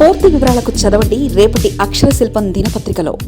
పూర్తి వివరాలకు చదవండి రేపటి అక్షర శిల్పం దినపత్రికలో.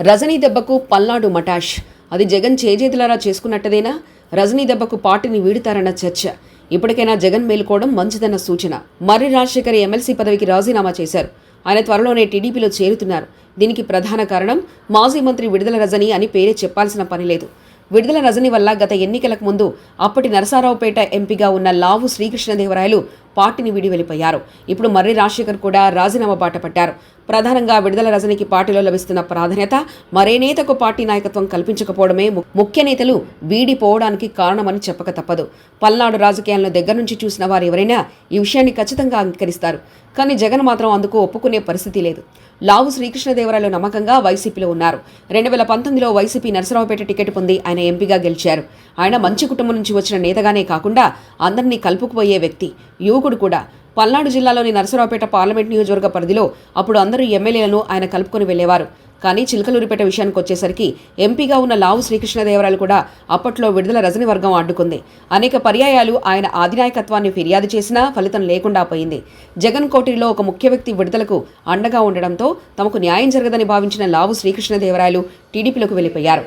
రజనీ దెబ్బకు పల్నాడు మటాష్. అది జగన్ చేజేతులారా చేసుకున్నట్టదేనా? రజనీ దెబ్బకు పార్టీని వీడుతారన్న చర్చ. ఇప్పటికైనా జగన్ మేలుకోవడం మంచిదన్న సూచన. మర్రి రాజశేఖర్ ఎమ్మెల్సీ పదవికి రాజీనామా చేశారు. ఆయన త్వరలోనే టీడీపీలో చేరుతున్నారు. దీనికి ప్రధాన కారణం మాజీ మంత్రి విడుదల రజని అని పేరే చెప్పాల్సిన పని లేదు. విడుదల రజని వల్ల గత ఎన్నికలకు ముందు అప్పటి నరసారావుపేట ఎంపీగా ఉన్న లావు శ్రీకృష్ణదేవరాయలు పార్టీని వీడి వెళ్ళిపోయారు. ఇప్పుడు మర్రి రాజశేఖర్ కూడా రాజీనామా బాట పట్టారు. ప్రధానంగా విడుదల రజనికి పార్టీలో లభిస్తున్న ప్రాధాన్యత మరే నేతకు పార్టీ నాయకత్వం కల్పించకపోవడమే ముఖ్య నేతలు వీడిపోవడానికి కారణమని చెప్పక తప్పదు. పల్నాడు రాజకీయాలను దగ్గర నుంచి చూసిన వారు ఎవరైనా ఈ విషయాన్ని ఖచ్చితంగా అంగీకరిస్తారు. కానీ జగన్ మాత్రం అందుకు ఒప్పుకునే పరిస్థితి లేదు. లావు శ్రీకృష్ణదేవరాయలు నమ్మకంగా వైసీపీలో ఉన్నారు. రెండు వేల పంతొమ్మిదిలో వైసీపీ నరసరావుపేట టికెట్ పొంది ఆయన ఎంపీగా గెలిచారు. ఆయన మంచి కుటుంబం నుంచి వచ్చిన నేతగానే కాకుండా అందరినీ కలుపుకుపోయే వ్యక్తి యువకుడు కూడా. పల్నాడు జిల్లాలోని నరసరావుపేట పార్లమెంట్ నియోజకవర్గ పరిధిలో అప్పుడు అందరూ ఎమ్మెల్యేలను ఆయన కలుపుకొని వెళ్ళేవారు కానీ చిలకలూరిపేట విషయానికి వచ్చేసరికి ఎంపీగా ఉన్న లావు శ్రీకృష్ణదేవరాయలు కూడా అప్పట్లో విడుదల రజని వర్గం అడ్డుకుంది అనేక పర్యాయాలు ఆయన ఆధినాయకత్వాన్ని ఫిర్యాదు చేసినా ఫలితం లేకుండా పోయింది. జగన్ కోటిలో ఒక ముఖ్య వ్యక్తి విడుదలకు అండగా ఉండడంతో తమకు న్యాయం జరగదని భావించిన లావు శ్రీకృష్ణదేవరాయలు టీడీపీలోకి వెళ్ళిపోయారు.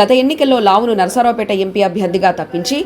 గత ఎన్నికల్లో లావును నరసరావుపేట ఎంపీ అభ్యర్థిగా తప్పించి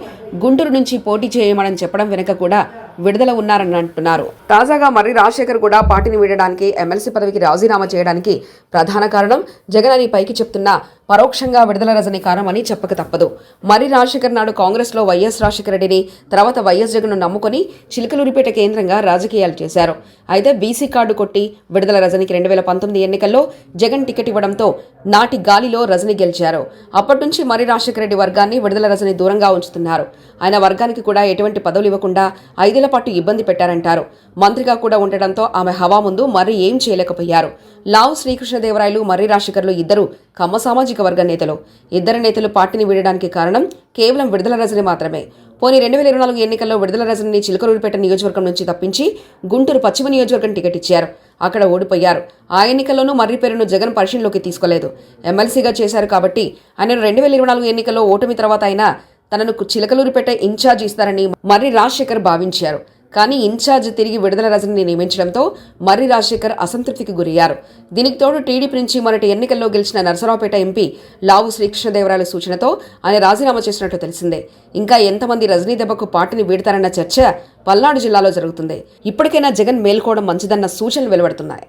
గుంటూరు నుంచి పోటీ చేయమని చెప్పడం వెనుక కూడా విడుదల ఉన్నారని అంటున్నారు. తాజాగా మర్రి రాజశేఖర్ కూడా పార్టీని వీడడానికి ఎమ్మెల్సీ పదవికి రాజీనామా చేయడానికి ప్రధాన కారణం జగన్ అని పైకి చెప్తున్నా పరోక్షంగా విడుదల రజని కారణమని చెప్పక తప్పదు. మరి రాజశేఖర్ నాడు కాంగ్రెస్లో వైఎస్ రాజశేఖర రెడ్డిని తర్వాత వైఎస్ జగన్ను నమ్ముకొని చిలకలూరిపేట కేంద్రంగా రాజకీయాలు చేశారు. అయితే బీసీ కార్డు కొట్టి విడుదల రజనికి రెండు వేల పంతొమ్మిది ఎన్నికల్లో జగన్ టికెట్ ఇవ్వడంతో నాటి గాలిలో రజని గెలిచారు. అప్పటి నుంచి మర్రి రాజశేఖర రెడ్డి వర్గాన్ని విడుదల రజని దూరంగా ఉంచుతున్నారు. ఆయన వర్గానికి కూడా ఎటువంటి పదవులు ఇవ్వకుండా ఐదేళ్ళ పాటు ఇబ్బంది పెట్టారంటారు. మంత్రిగా కూడా ఉండడంతో ఆమె హవా ముందు మర్రి ఏం చేయలేకపోయారు. లావు శ్రీకృష్ణదేవరాయలు మర్రి రాజశేఖర్లు ఇద్దరు కమ్మ సామాజిక వర్గ నేతలు. ఇద్దరు నేతలు పార్టీని వీడడానికి కారణం కేవలం విడుదల రజని మాత్రమే. పోనీ రెండు వేల ఇరవై నాలుగు ఎన్నికల్లో విడుదల రజనిని చిలకలూరుపేట నియోజకవర్గం నుంచి తప్పించి గుంటూరు పశ్చిమ నియోజకవర్గం టికెట్ ఇచ్చారు. అక్కడ ఓడిపోయారు. ఆ ఎన్నికల్లోనూ మర్రి పేరును జగన్ పరిశీలనలోకి తీసుకోలేదు. ఎమ్మెల్సీగా చేశారు కాబట్టి ఆయన రెండు వేల ఇరవై నాలుగు ఎన్నికల్లో ఓటమి తర్వాత అయినా తనను చిలకలూరిపేట ఇన్ఛార్జ్ ఇస్తారని మర్రి రాజశేఖర్ భావించారు. కానీ ఇన్ఛార్జ్ తిరిగి విడుదల రజని నియమించడంతో మర్రి రాజశేఖర్ అసంతృప్తికి గురయ్యారు. దీనికి తోడు టీడీపీ నుంచి మొన్నటి ఎన్నికల్లో గెలిచిన నరసరావుపేట ఎంపీ లావు శ్రీకృష్ణదేవరాయల సూచనతో ఆయన రాజీనామా చేసినట్టు తెలిసిందే. ఇంకా ఎంతమంది రజనీ దెబ్బకు పార్టీని వీడతారన్న చర్చ పల్నాడు జిల్లాలో జరుగుతుంది. ఇప్పటికైనా జగన్ మేల్కోవడం మంచిదన్న సూచనలు వెలువడుతున్నాయి.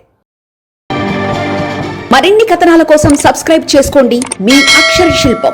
మరిన్ని కథనాల కోసం సబ్స్క్రైబ్ చేసుకోండి. మీ అక్షర శిల్పం.